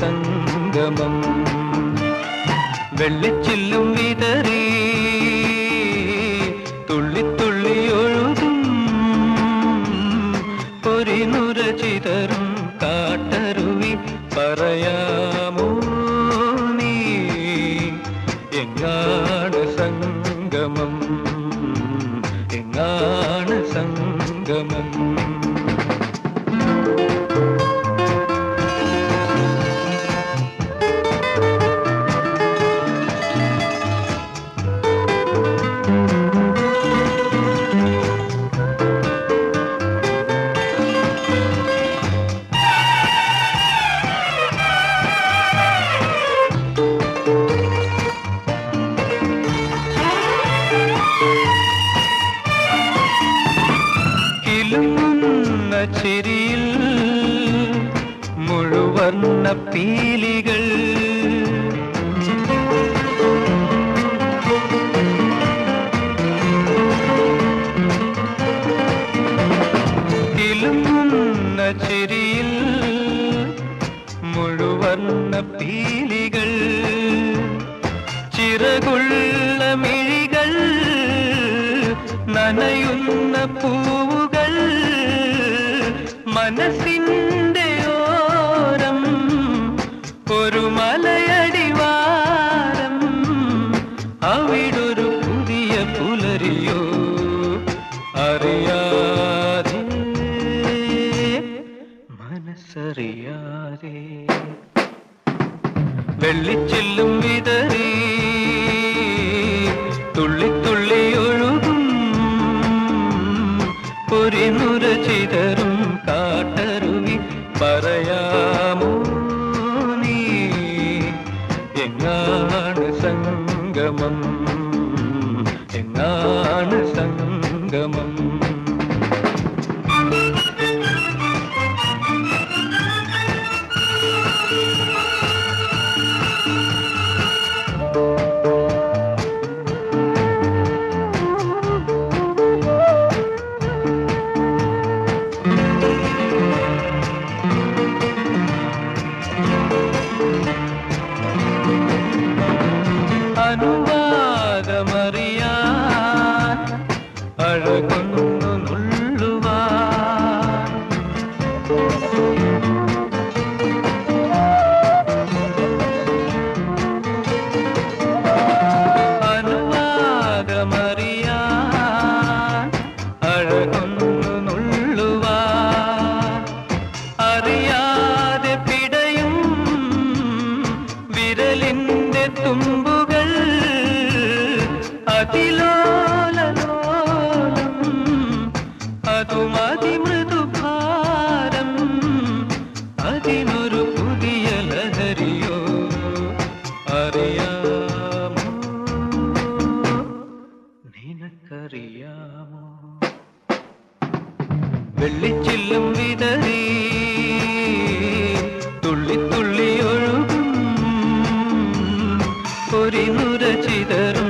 സംഗമം. വെള്ളിച്ചില്ലും വിതറി തുള്ളിത്തുള്ളി ഒഴുകും. പൊരിനുര ചിതറും കാട്ടരുവി പറയാമോ നീ? എങ്ങാണ് സംഗമം? എങ്ങാണ് സംഗമം? ചിരിയിൽ മുഴുവർണ പീലികൾ. ഇലുങ്ങുന്ന ചിരിയിൽ മുഴുവർണ പീലികൾ. ചിറകുള്ള മിഴികൾ നനയുന്ന പൂവുകൾ മനസ്സിന്റെ ഓരം ഒരു മലയടിവാരം അവിടൊരു പുതിയ പുലരിയോ അറിയാതെ മനസ്സറിയാതെ. വെള്ളിച്ചില്ലും വിതറി നീ എങ്ങാണ് സംഗമം എങ്ങാണ് സംഗമം അനുവാദമറിയാൻ അഴകൊന്നു നുള്ളുവാൻ വെള്ളിച്ചില്ലും വിതറി തുള്ളി തുള്ളി ഒഴുകും. ഒരു നുര ചിതറും